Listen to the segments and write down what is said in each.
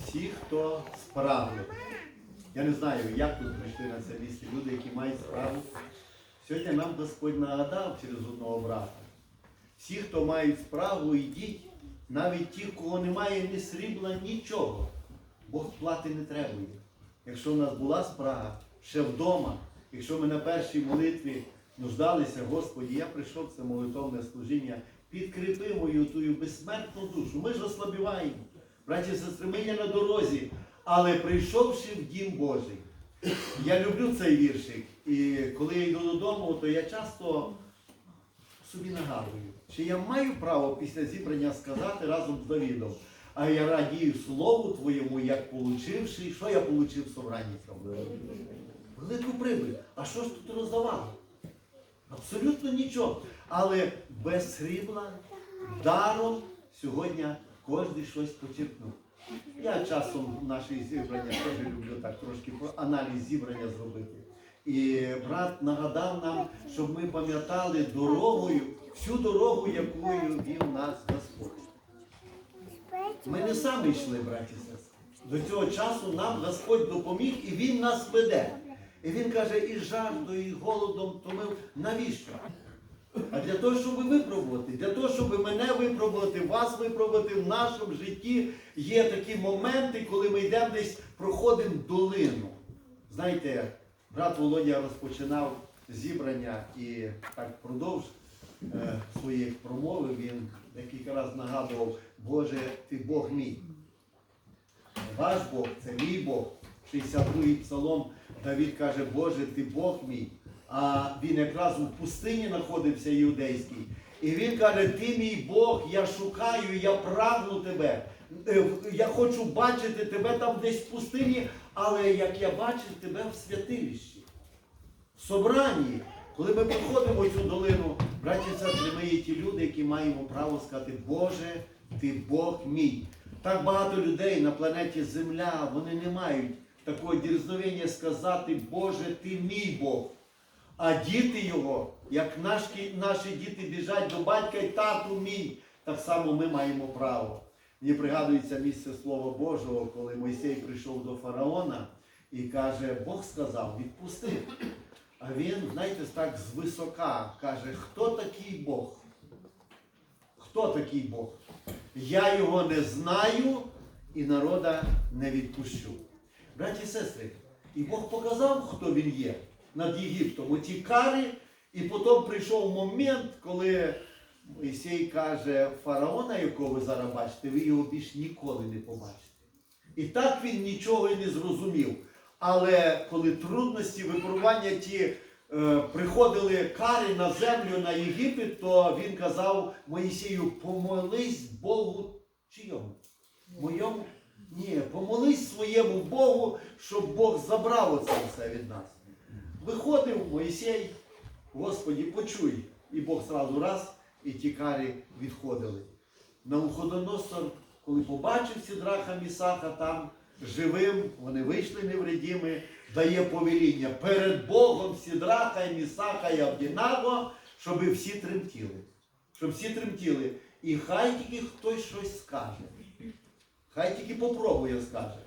всі, хто спрагли. Я не знаю, як тут прийшли на це місце люди, які мають справу. Сьогодні нам Господь нагадав через одного брата. Всі, хто мають справу, йдіть, навіть ті, кого немає ні срібла, нічого. Бог плати не требує. Якщо в нас була спрага ще вдома, якщо ми на першій молитві нуждалися, Господі, я прийшов в це молитовне служіння, підкріпи мою тую безсмертну душу. Ми ж ослабіваємо. Браті і сестри, ми на дорозі, але прийшовши в дім Божий. Я люблю цей віршик. І коли я йду додому, то я часто собі нагадую, чи я маю право після зібрання сказати разом з Давідом, а я радію слову твоєму, як получивши, що я получив собранні? Велику прибиль. А що ж тут роздавали? Абсолютно нічого. Але без срібла, даром сьогодні кожен щось почерпнув. Я часом наші зібрання теж люблю так трошки про аналіз зібрання зробити. І брат нагадав нам, щоб ми пам'ятали дорогою, всю дорогу, якою він нас Господь. Ми не самі йшли, браті сестри. До цього часу нам Господь допоміг і Він нас веде. І він каже, і жаждою, і голодом томив. Навіщо? А для того, щоб випробувати, для того, щоб мене випробувати, вас випробувати в нашому житті, є такі моменти, коли ми йдемо десь, проходимо долину. Знаєте, брат Володя розпочинав зібрання і так впродовж е, своєї промови він декілька разів нагадував, Боже, ти Бог мій. Ваш Бог, це мій Бог. 62-й псалом Давід каже, Боже, ти Бог мій. А він якраз у пустині знаходився іудейський. І він каже, ти мій Бог, я шукаю, я прагну тебе. Е, Я хочу бачити тебе там десь в пустині, але як я бачив тебе в святилищі, в собранні. Коли ми проходимо цю долину, браті і ми є ті люди, які маємо право сказати, Боже, ти Бог мій. Так багато людей на планеті Земля, вони не мають такого дірзновення сказати, Боже, ти мій Бог. А діти його, як наші, наші діти біжать до батька і тату мій, так само ми маємо право. Мені пригадується місце Слова Божого, коли Мойсей прийшов до фараона і каже, Бог сказав, відпусти. А він, знаєте, так звисока каже, хто такий Бог? Хто такий Бог? Я його не знаю і народа не відпущу. Браті і сестри, і Бог показав, хто він є над Єгиптом. Оті кари, і потім прийшов момент, коли Мойсей каже, фараона, якого ви зараз бачите, ви його більш ніколи не побачите. І так він нічого і не зрозумів. Але коли трудності, випробування ті е, приходили кари на землю на Єгипет, то він казав Моїсею, помолись Богу чийому? Моєму? Ні, помолись своєму Богу, щоб Бог забрав оце все від нас. Виходив Моїсей, Господі, почуй. І Бог сразу раз, і ті кари відходили. Навуходоносор, коли побачив Сідраха Місаха там живим, вони вийшли невредіми, дає повеління перед Богом Сідраха і Місаха і Авдінаго, щоб всі тремтіли. Щоб всі тремтіли. І хай тільки хтось щось скаже. Хай тільки попробує скаже.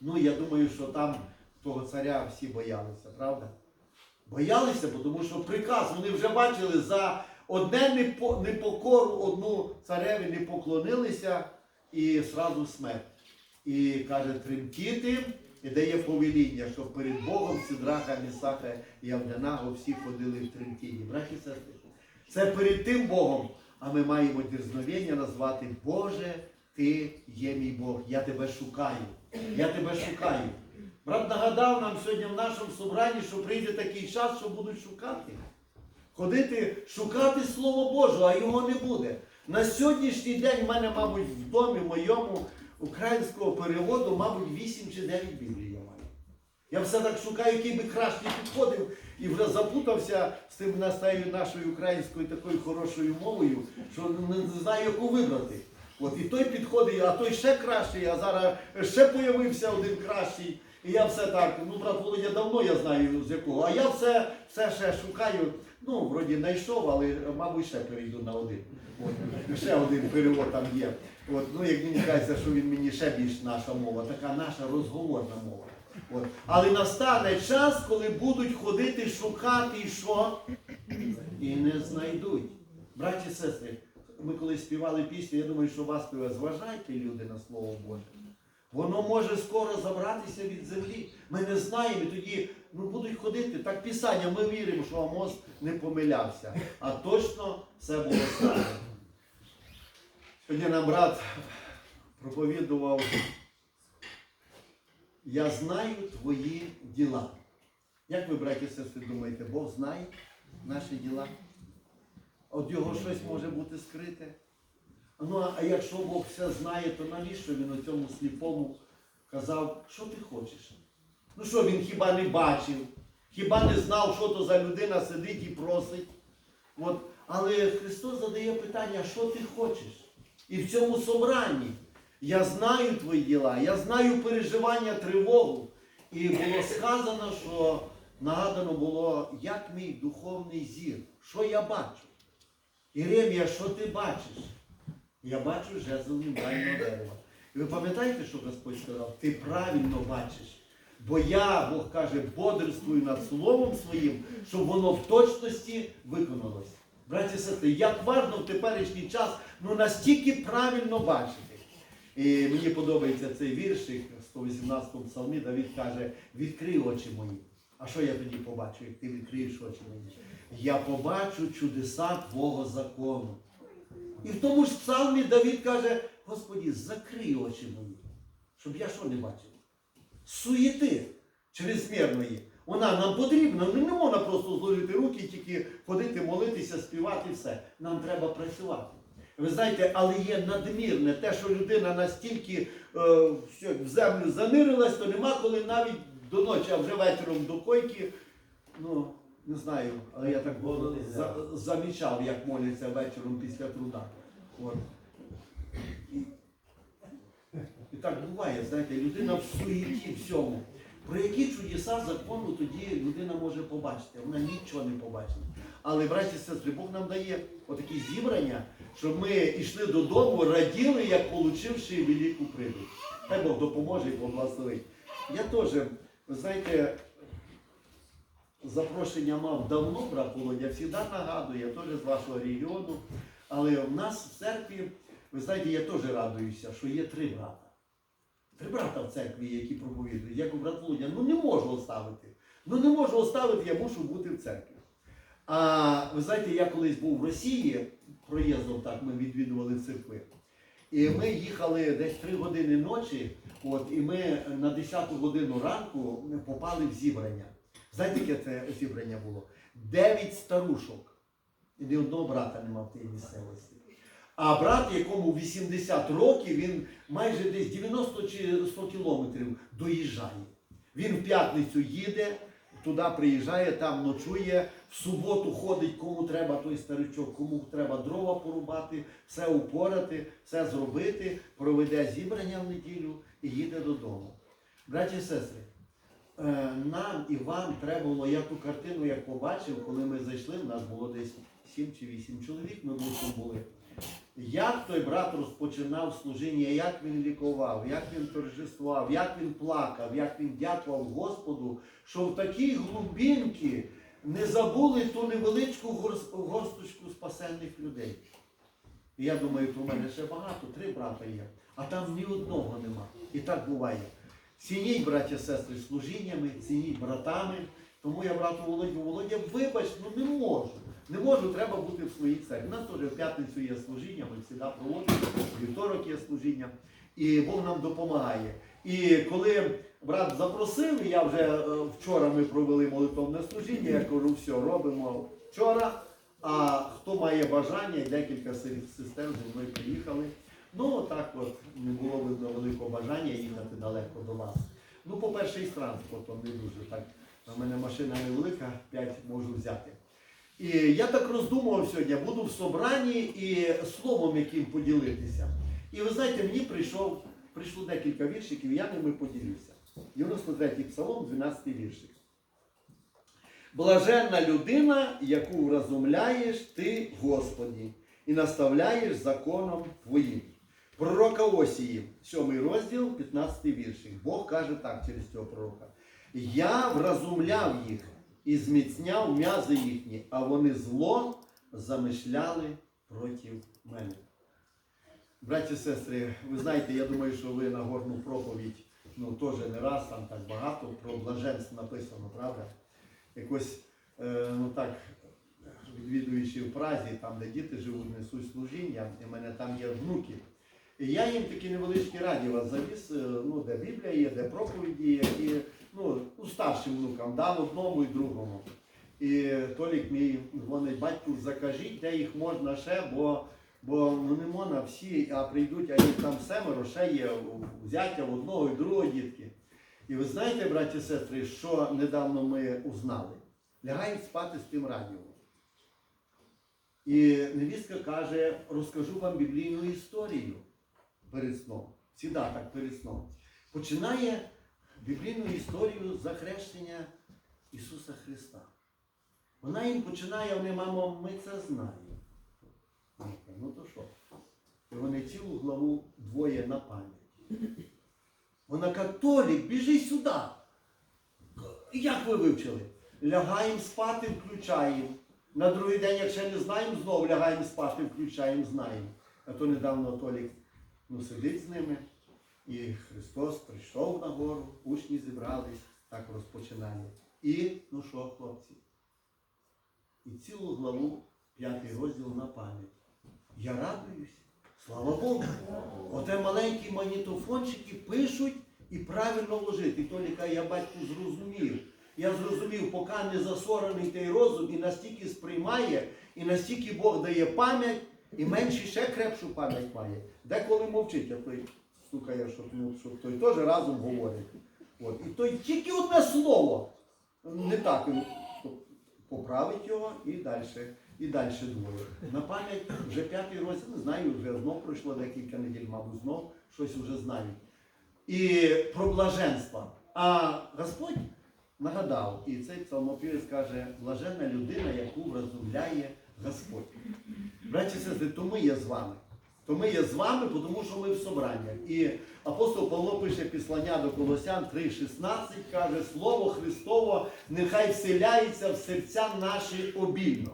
Ну, я думаю, що там того царя всі боялися, правда? Боялися, тому що приказ, вони вже бачили за одне непокору, одну цареві не поклонилися і зразу смерть. І каже, тремтіти і дає повеління, щоб перед Богом Сідраха, Місаха і Авдянаго всі ходили в тремтінні. Браті сестри, це перед тим Богом, а ми маємо дірзновення назвати Боже, Ти є мій Бог, я тебе шукаю. Я тебе шукаю. Брат нагадав нам сьогодні в нашому собранні, що прийде такий час, що будуть шукати. Ходити, шукати Слово Боже, а його не буде. На сьогоднішній день в мене, мабуть, в домі моєму українського переводу, мабуть, 8 чи 9 біблій я все так шукаю, який би краще підходив, і вже запутався з тим настаю нашою українською такою хорошою мовою, що не знаю, яку вибрати. От і той підходить, а той ще кращий, а зараз ще появився один кращий. І я все так, ну, брат Володя, давно я знаю з якого, а я все, все ще шукаю. Ну, вроді знайшов, але, мабуть, ще перейду на один. От, ще один перевод там є. От, ну, як мені кажеться, що він мені ще більш наша мова, така наша розговорна мова. От. Але настане час, коли будуть ходити шукати що? І не знайдуть. Браті і сестри, ми коли співали пісню, я думаю, що вас співає, зважайте люди на Слово Боже. Воно може скоро забратися від землі. Ми не знаємо, і тоді ну, будуть ходити. Так Писання, ми віримо, що Амос не помилявся. А точно все було сказано. Сьогодні нам брат проповідував, я знаю твої діла. Як ви, браті і сестри, думаєте, Бог знає наші діла? От його щось може бути скрите. Ну, а якщо Бог все знає, то навіщо він у цьому сліпому казав, що ти хочеш? Ну що, він хіба не бачив, хіба не знав, що то за людина сидить і просить. От. Але Христос задає питання, що ти хочеш? І в цьому собранні я знаю твої діла, я знаю переживання, тривогу. І було сказано, що нагадано було, як мій духовний зір, що я бачу. Єремія, що ти бачиш? Я бачу жезл міндального дерева. І ви пам'ятаєте, що Господь сказав? Ти правильно бачиш. Бо я, Бог каже, бодрствую над словом своїм, щоб воно в точності виконалось. Браті і сестри, як важно в теперішній час ну, настільки правильно бачити. І мені подобається цей віршик 118 му псалмі, Давид каже, відкрий очі мої. А що я тоді побачу, як ти відкриєш очі мої? Я побачу чудеса Твого закону. І в тому ж псалмі Давид каже, Господі, закрий очі мої, щоб я що не бачив? Суєти чрезмірної. Вона нам потрібна, ну не можна просто зложити руки, тільки ходити, молитися, співати все. Нам треба працювати. Ви знаєте, але є надмірне те, що людина настільки е, в землю занирилась, то нема коли навіть до ночі, а вже вечором до койки. Ну, не знаю, але я так за, замічав, як моляться вечором після труда. От. І, і так буває, знаєте, людина в суєті всьому. Про які чудеса закону тоді людина може побачити? Вона нічого не побачить. Але, браті і сестри, Бог нам дає отакі зібрання, щоб ми йшли додому, раділи, як получивши велику прибуль. Хай Бог допоможе і поблагословить. Я теж, ви знаєте, запрошення мав давно, брат Володя, я завжди нагадую, я теж з вашого регіону. Але в нас в церкві, ви знаєте, я теж радуюся, що є три брата. Три брата в церкві, які проповідують. Я кажу, брат Володя, ну не можу оставити. Ну не можу оставити, я мушу бути в церкві. А ви знаєте, я колись був в Росії, проїздом так ми відвідували церкви. І ми їхали десь 3 години ночі, от, і ми на 10 годину ранку попали в зібрання. Знаєте, яке це зібрання було? Дев'ять старушок. І ні одного брата нема в тій місцевості. А брат, якому 80 років, він майже десь 90 чи 100 кілометрів доїжджає. Він в п'ятницю їде, туди приїжджає, там ночує, в суботу ходить, кому треба той старичок, кому треба дрова порубати, все упорати, все зробити, проведе зібрання в неділю і їде додому. Браті і сестри, нам і вам треба було, я ту картину як побачив, коли ми зайшли, в нас було десь 7 чи 8 чоловік, ми близько були. Як той брат розпочинав служіння, як він лікував, як він торжествував, як він плакав, як він дякував Господу, що в такій глубинці не забули ту невеличку горсточку спасенних людей. Я думаю, то в мене ще багато, три брата є, а там ні одного нема. І так буває. Цініть, браття сестри, служіннями, цініть братами. Тому я брату Володю, Володя, вибач, ну не можу. Не можу, треба бути в своїй церкві. У нас теж в п'ятницю є служіння, ми завжди проводимо, вівторок є служіння. І Бог нам допомагає. І коли брат запросив, я вже е, вчора ми провели молитовне служіння, я кажу, все, робимо вчора. А хто має бажання, декілька сестер зі мною приїхали. Ну, так от не було видно великого бажання їхати далеко до вас. Ну, по-перше, і з транспортом не дуже так. У мене машина невелика, 5 можу взяти. І я так роздумував сьогодні, буду в собранні і словом яким поділитися. І ви знаєте, мені прийшов, прийшло декілька віршиків, я ними поділюся. 93-й псалом, 12-й віршик. Блаженна людина, яку вразумляєш ти, Господі, і наставляєш законом Твоїм. Пророка Осії, 7 розділ, 15 віршик. Бог каже так через цього пророка. Я вразумляв їх і зміцняв м'язи їхні, а вони зло замишляли проти мене. Браті і сестри, ви знаєте, я думаю, що ви на горну проповідь, ну теж не раз там так багато про блаженство написано, правда? Якось, е, ну так, відвідуючи в Празі, там, де діти живуть, несуть служіння, і в мене там є внуки. І я їм такі невеличкі радіо завіз, е, ну, де Біблія є, де проповіді, які ну, у старшим внукам дав одному і другому. І Толік мій дзвонить, батьку, закажіть, де їх можна ще, бо, бо ну, не можна всі, а прийдуть, а їх там семеро, ще є у зятя, в одного і другого дітки. І ви знаєте, браті і сестри, що недавно ми узнали? Лягають спати з тим радіо. І невістка каже, розкажу вам біблійну історію перед сном. Всіда так перед сном. Починає біблійну історію захрещення Ісуса Христа. Вона їм починає, вони, мамо, ми це знаємо. Ну то що? І вони цілу главу двоє на пам'ять. Вона каже, Толік, біжи сюди. Як ви вивчили? Лягаємо спати, включаємо. На другий день, якщо не знаємо, знову лягаємо спати, включаємо, знаємо. А то недавно Толік ну, сидить з ними, і Христос прийшов на гору, учні зібрались, так розпочинає. І, ну що, хлопці? І цілу главу, п'ятий розділ на пам'ять. Я радуюсь, слава Богу. Оте маленькі магнітофончики пишуть і правильно вложить. І Толі каже, я батьку зрозумів. Я зрозумів, поки не засорений той розум і настільки сприймає, і настільки Бог дає пам'ять, і менший ще крепшу пам'ять має. Деколи мовчить, а той слухає, що, ну, що той теж разом говорить. От. І той тільки одне слово. Не так поправить його і далі. І далі двоє. На пам'ять вже п'ятий розділ, не знаю, вже знов пройшло декілька неділь, мабуть, знов щось вже знають. І про блаженство. А Господь нагадав, і цей псалмопівець каже, блаженна людина, яку вразумляє Господь. Браті і сестри, то ми є з вами. То ми є з вами, тому що ми в собраннях. І апостол Павло пише післання до Колосян 3,16, каже, Слово Христово нехай вселяється в серця наші обільно.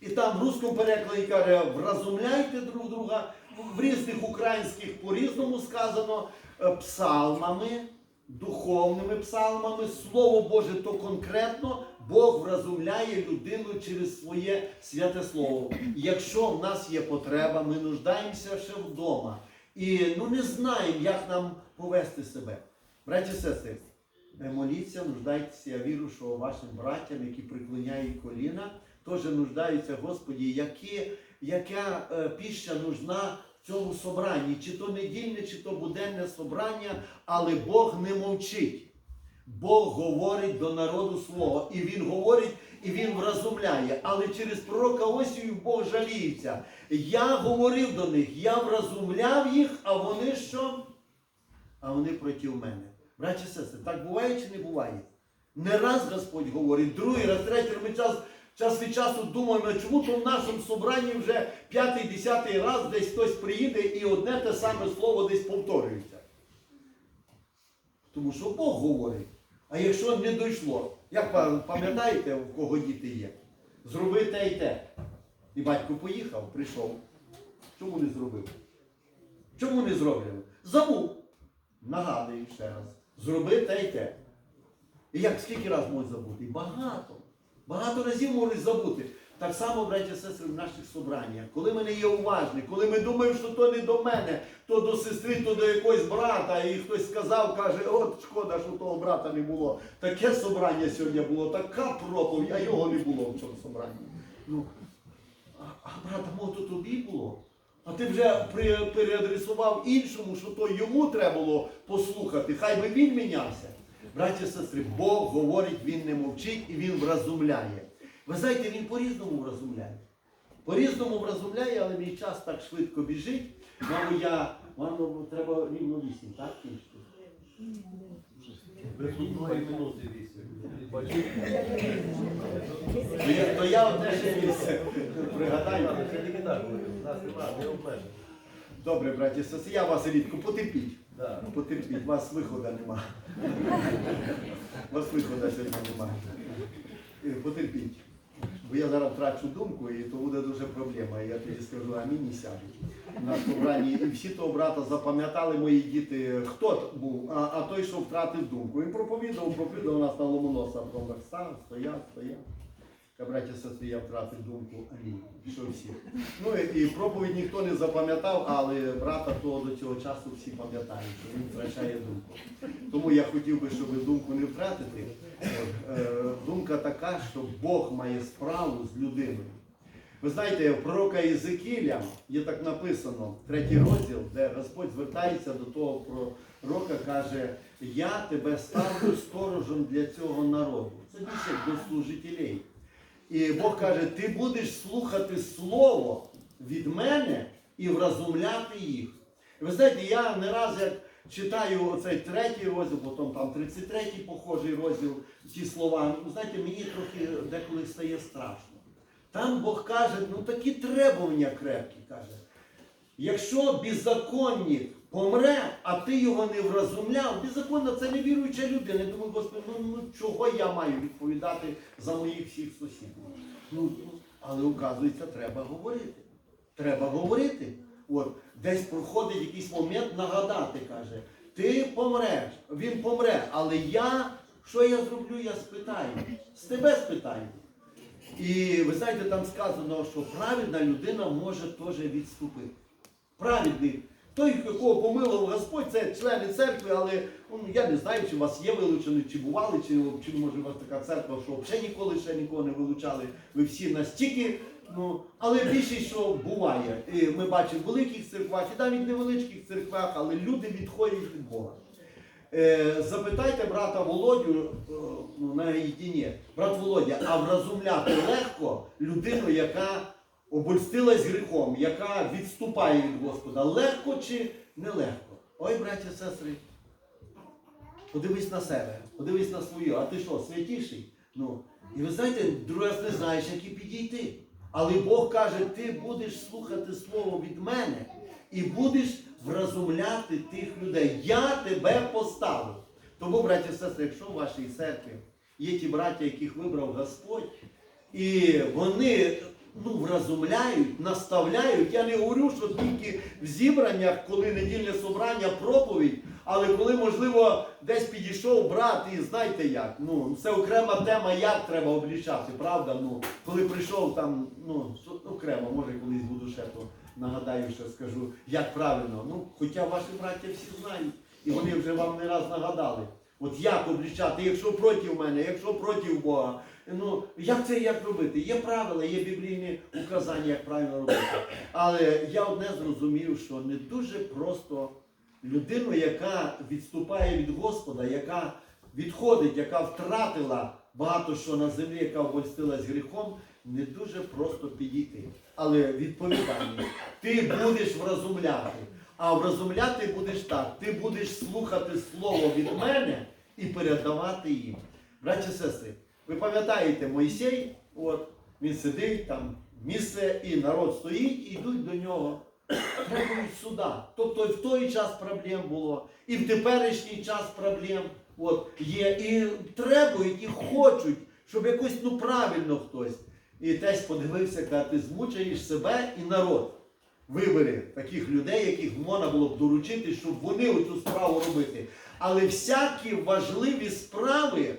І там в русскому перекладі каже, вразумляйте друг друга, в різних українських по-різному сказано е, псалмами, духовними псалмами, Слово Боже, то конкретно Бог вразумляє людину через своє святе Слово. Якщо в нас є потреба, ми нуждаємося ще вдома. І ну не знаємо, як нам повести себе. Браті сестри, моліться, нуждайтеся. Я вірю, що вашим братям, які приклоняють коліна, теж нуждаються, Господі, які, яка е, піща нужна в цьому собранні, чи то недільне, чи то буденне собрання, але Бог не мовчить. Бог говорить до народу свого, і Він говорить, і Він вразумляє. Але через пророка Осію Бог жаліється. Я говорив до них, я вразумляв їх, а вони що? А вони проти мене. Браті і сестри, так буває чи не буває? Не раз Господь говорить, другий раз, третій ми час, час від часу думаємо, чому то в нашому собранні вже п'ятий, десятий раз десь хтось приїде і одне те саме слово десь повторюється. Тому що Бог говорить. А якщо не дійшло, як пам'ятаєте, в кого діти є? Зроби те і те. І батько поїхав, прийшов. Чому не зробив? Чому не зроблено? Забув. Нагадую ще раз. Зроби те і те. І як скільки разів можуть забути? Багато. Багато разів можуть забути. Так само, браті і сестри, в наших собраннях. Коли ми не є уважні, коли ми думаємо, що то не до мене, то до сестри, то до якогось брата, і хтось сказав, каже, от шкода, що того брата не було. Таке собрання сьогодні було, така проповідь, а його не було в цьому собранні. Ну, а, а брата, мов то тобі було. А ти вже переадресував іншому, що то йому треба було послухати. Хай би він мінявся. Браті і сестри, Бог говорить, Він не мовчить і Він вразумляє. Ви знаєте, він по-різному вразумляє. По-різному вразумляє, але мій час так швидко біжить. Мамо, я, мамо, треба рівно вісім, так? минути. То я- одне ще місце пригадаю. Добре, браті і сестри, я вас рідко потерпіть. Да. Потерпіть, вас виходу нема. Вас виходу сьогодні немає. Е, Потерпіть. Бо я зараз втрачу думку, і то буде дуже проблема. Я тоді скажу амінь і сяду. На собранні і всі того брата запам'ятали мої діти, хто був, а, а той, що втратив думку. Він проповідував, проповідував нас на Ломоноса, про стояв, стояв. Я, браті сестри, я втратив думку, амінь. Що всі. Ну і проповідь ніхто не запам'ятав, але брата того до цього часу всі пам'ятають, що він втрачає думку. Тому я хотів би, щоб думку не втратити. Е, думка така, що Бог має справу з людиною. Ви знаєте, в пророка Єзекіля є так написано, третій розділ, де Господь звертається до того пророка, каже, я тебе ставлю сторожем для цього народу. Це більше до служителей. І Бог каже, ти будеш слухати слово від мене і вразумляти їх. Ви знаєте, я не раз як читаю оцей третій розділ, потім там 33-й похожий розділ, ці слова, ну, знаєте, мені трохи деколи стає страшно. Там Бог каже, ну такі требування крепкі, каже. Якщо беззаконник помре, а ти його не вразумляв, беззаконна це невіруюча людина. Я думаю, Господи, ну, ну чого я маю відповідати за моїх всіх сусідів? Ну, ну, але оказується, треба говорити. Треба говорити. От, десь проходить якийсь момент нагадати, каже, ти помреш, він помре, але я, що я зроблю, я спитаю. З тебе спитаю. І ви знаєте, там сказано, що праведна людина може теж відступити. Праведний. Той, якого помилував Господь, це члени церкви, але ну, я не знаю, чи у вас є вилучені, чи бували, чи, чи може у вас така церква, що взагалі ніколи ще нікого не вилучали. Ви всі настільки. Ну, але більшість, що буває. І ми бачимо в великих церквах, і навіть невеличких церквах, але люди відходять від Бога. Е, запитайте брата Володю е, ну, на єдині. Брат Володя, а вразумляти легко людину, яка обольстилась гріхом, яка відступає від Господа. Легко чи нелегко? Ой, браті і сестри, подивись на себе, подивись на свою, а ти що, святіший? Ну, і ви знаєте, раз не знаєш, як і підійти. Але Бог каже, ти будеш слухати слово від мене і будеш вразумляти тих людей. Я тебе поставив. Тому, браті і сестри, якщо в вашій церкві є ті браття, яких вибрав Господь, і вони ну, вразумляють, наставляють. Я не говорю, що тільки в зібраннях, коли недільне собрання, проповідь, але коли, можливо, десь підійшов брат, і знаєте як, ну, це окрема тема, як треба облічати, правда? Ну, коли прийшов там, ну, окремо, може колись буду ще то нагадаю, що скажу, як правильно. Ну, хоча ваші браття всі знають, і вони вже вам не раз нагадали. От як облічати, якщо проти мене, якщо проти Бога. Ну, як це як робити? Є правила, є біблійні указання, як правильно робити. Але я одне зрозумів, що не дуже просто людину, яка відступає від Господа, яка відходить, яка втратила багато що на землі, яка обольстилась гріхом, не дуже просто підійти. Але відповідальність. Ти будеш вразумляти. А вразумляти будеш так. Ти будеш слухати слово від мене і передавати їм. Браті сестри, ви пам'ятаєте Мойсей, от, він сидить там, місце, і народ стоїть, і йдуть до нього. Требують суда. Тобто в той час проблем було, і в теперішній час проблем от, є. І требують, і хочуть, щоб якось ну, правильно хтось. І теж подивився, каже, ти змучаєш себе і народ. Вибери таких людей, яких можна було б доручити, щоб вони оцю справу робити. Але всякі важливі справи,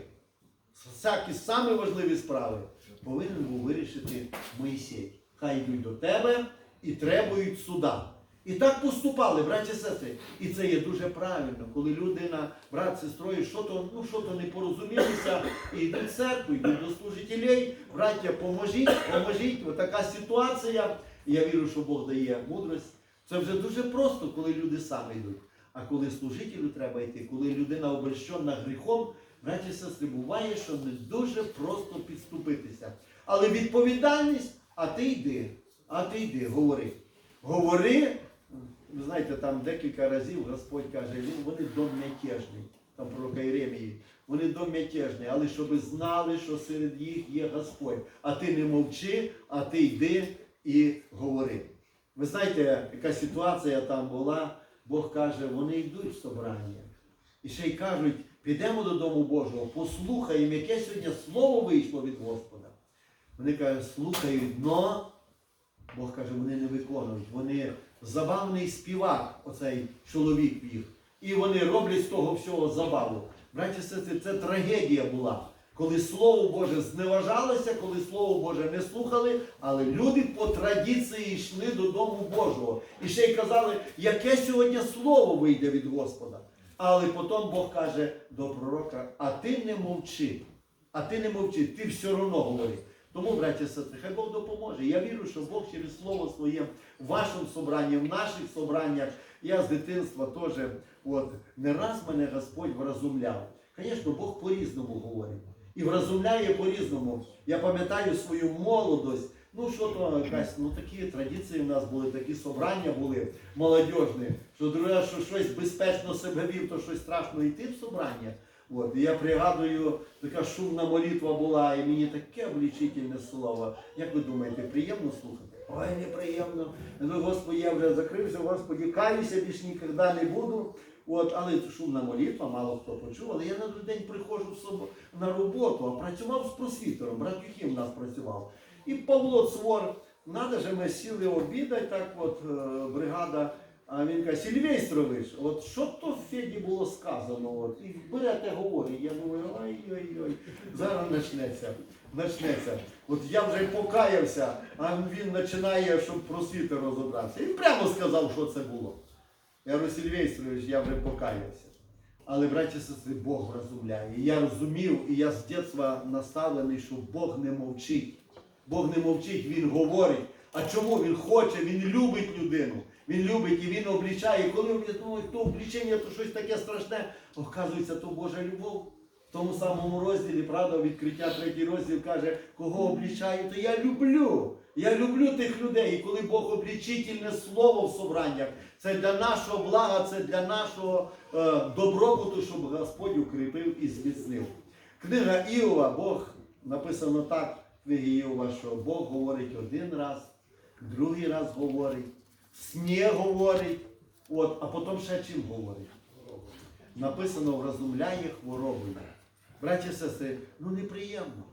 всякі самі важливі справи повинен був вирішити Моїсей. Хай йдуть до тебе і требують суда. І так поступали, браті і сестри. І це є дуже правильно, коли людина, брат сестрою, що то, ну, що то не порозумілися, і йдуть в церкву, йдуть до служителей, браття, поможіть, поможіть. Отака ситуація. Я вірю, що Бог дає мудрость. Це вже дуже просто, коли люди самі йдуть. А коли служителю треба йти, коли людина обращена гріхом, і сестри, буває, що не дуже просто підступитися. Але відповідальність, а ти йди, а ти йди, говори. Говори, ви знаєте, там декілька разів Господь каже, «Ну, вони дом мятежний, там пророка Єремії, вони дом мятежний, але щоб знали, що серед їх є Господь. А ти не мовчи, а ти йди і говори. Ви знаєте, яка ситуація там була, Бог каже, вони йдуть в собрання. І ще й кажуть, підемо до Дому Божого, послухаємо, яке сьогодні слово вийшло від Господа. Вони кажуть, слухають, но Бог каже, вони не виконують. Вони забавний співак, оцей чоловік їх. І вони роблять з того всього забаву. Браті сестри, це трагедія була. Коли Слово Боже зневажалося, коли Слово Боже не слухали, але люди по традиції йшли до Дому Божого. І ще й казали, яке сьогодні слово вийде від Господа. Але потім Бог каже до пророка, а ти не мовчи, а ти не мовчи, ти все одно говори. Тому, браті сестри, хай Бог допоможе. Я вірю, що Бог через Слово Своє в вашому собранні, в наших собраннях, я з дитинства теж, от, не раз мене Господь вразумляв. Звісно, Бог по-різному говорить. І вразумляє по-різному. Я пам'ятаю свою молодость. Ну, що то якась, ну такі традиції в нас були, такі собрання були молодіжні, що друге, що щось безпечно себе вів, то щось страшно йти в собрання. От, і я пригадую, така шумна молитва була, і мені таке облічительне слово. Як ви думаєте, приємно слухати? Ой, неприємно. Ну, Господи, я вже закрився, Господи, каюся, більш ніколи не буду. От, але шумна молитва, мало хто почув, але я на другий день приходжу на роботу, а працював з просвітером, брат Юхім нас працював. І Павло Цвор, надо же, ми сіли обідати, так от е, бригада. А він каже, Сільвейстрович, от що то в Феді було сказано? От, і берете говорить. Я думаю, ой-ой-ой, зараз почнеться. Почнеться. От я вже покаявся, а він починає, щоб просвіти розібратися. І прямо сказав, що це було. Я Сільвейстрович, я вже покаявся. Але, браті сестри, Бог розумляє. І я розумів, і я з дитинства наставлений, що Бог не мовчить. Бог не мовчить, Він говорить. А чому він хоче, він любить людину. Він любить і він облічає. І коли вони думають, то облічення, то щось таке страшне, оказується, то Божа любов. В тому самому розділі, правда, відкриття третій розділ каже, кого облічаю, то я люблю. Я люблю тих людей. І коли Бог облічительне слово в собраннях, це для нашого блага, це для нашого е, добробуту, щоб Господь укріпив і зміцнив. Книга Іова, Бог написано так, в книгі Іова, що Бог говорить один раз, другий раз говорить, сні говорить, от, а потім ще чим говорить. Написано вразумляє хворобою. Браті і сестри, ну неприємно.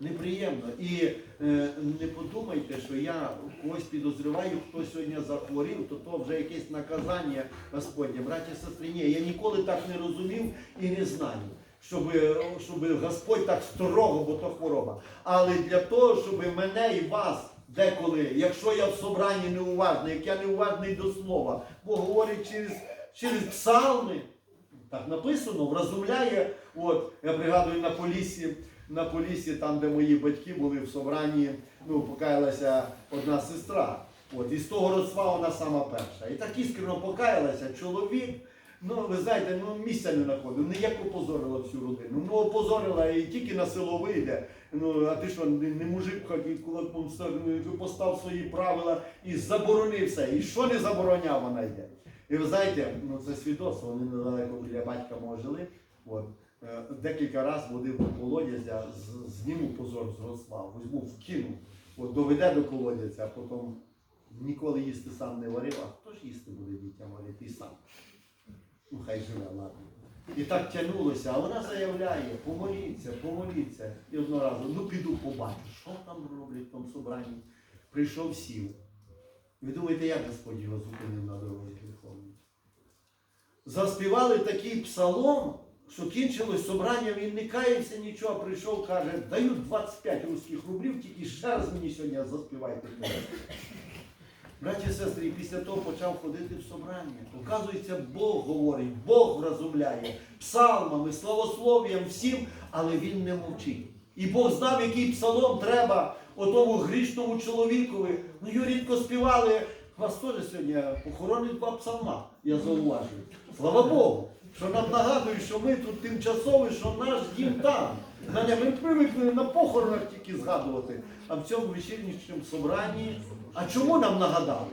Неприємно. І е, не подумайте, що я когось підозрюваю, хто сьогодні захворів, то то вже якесь наказання Господнє. Браті сестри, ні, я ніколи так не розумів і не знаю, щоб, щоб Господь так строго, бо то хвороба. Але для того, щоб мене і вас деколи, якщо я в собранні неуважний, як я неуважний до слова, бо говорить через, через псалми, так написано, вразумляє. От, я пригадую на полісі, на полісі, там, де мої батьки були в собранні, ну, покаялася одна сестра. От, і з того родства вона сама перша. І так іскрено покаялася чоловік. Ну, ви знаєте, ну місця не знаходив, не як опозорила всю родину. Ну, опозорила і тільки на село вийде. Ну, а ти що, не, мужик ходить, кулаком став- постав свої правила і заборонив все. І що не забороняв, вона йде. І ви знаєте, ну це свідоцтво, вони недалеко біля батька мого жили. От, декілька разів водив до колодязя, зніму позор з родства, візьму, вкину, от, доведе до колодязя, а потім ніколи їсти сам не варив, а хто ж їсти буде дітям варити сам. Ну хай живе, ладно. І так тягнулося, а вона заявляє, помоліться, помоліться. І одного ну піду побачу, що там роблять в тому собранні. Прийшов сів. Ви думаєте, як Господь його зупинив на дорозі гріховній? Заспівали такий псалом, що кінчилось собрання, він не каявся нічого, прийшов, каже, даю 25 русських рублів, тільки ще раз мені сьогодні заспівайте. Браті і сестри, після того почав ходити в собрання. Оказується, Бог говорить, Бог вразумляє псалмами, славослов'ям, всім, але він не мовчить. І Бог знав, який псалом треба отому грішному чоловікові. Ну, його рідко співали. Вас теж сьогодні похоронить два псалма, я зауважую. Слава Богу, нагадують, що ми тут тимчасові, що наш дім там. Знаєте, Ми привикли на похоронах тільки згадувати, а в цьому вечірнішньому собранні. А чому нам нагадали?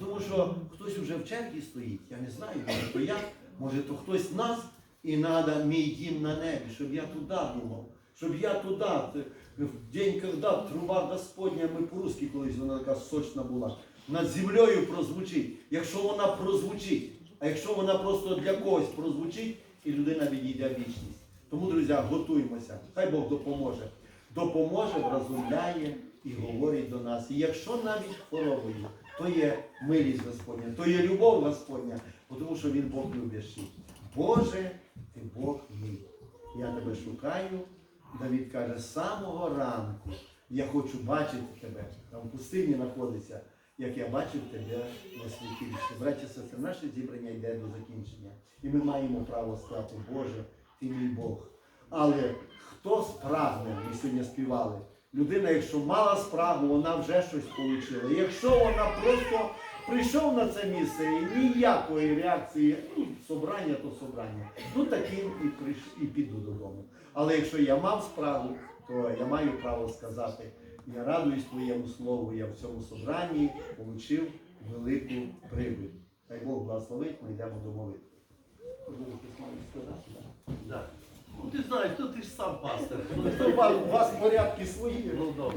Тому що хтось вже в черзі стоїть, я не знаю, може то я, може то хтось з нас, і треба мій дім на небі, щоб я туди думав, щоб я туди. В день, коли труба Господня, ми по-русски колись вона така сочна була. над землею прозвучить, якщо вона прозвучить, а якщо вона просто для когось прозвучить, і людина відійде в вічність. Тому, друзі, готуємося. Хай Бог допоможе. Допоможе, вразумляє і говорить до нас. І якщо навіть хворобою, то є милість Господня, то є любов Господня, тому що Він Бог любящий. Боже, ти Бог мій. Я тебе шукаю. Давід каже, з самого ранку я хочу бачити тебе. Там в пустині знаходиться, як я бачив тебе на святилищі. Браті і сестри, наше зібрання йде до закінчення. І ми маємо право сказати, Боже, ти мій Бог. Але хто спрагне, ми сьогодні співали. Людина, якщо мала спрагу, вона вже щось отримала. Якщо вона просто прийшов на це місце і ніякої реакції, ну, собрання, то собрання. Ну таким і прийш, і піду додому. Але якщо я мав спрагу, то я маю право сказати, я радуюсь твоєму слову, я в цьому собранні отримав велику прибуль. Хай Бог благословить, ми йдемо до молитви. Да? Ну ти знаєш, то ти ж сам пастор. Ну, У вас порядки свої. Ну добре.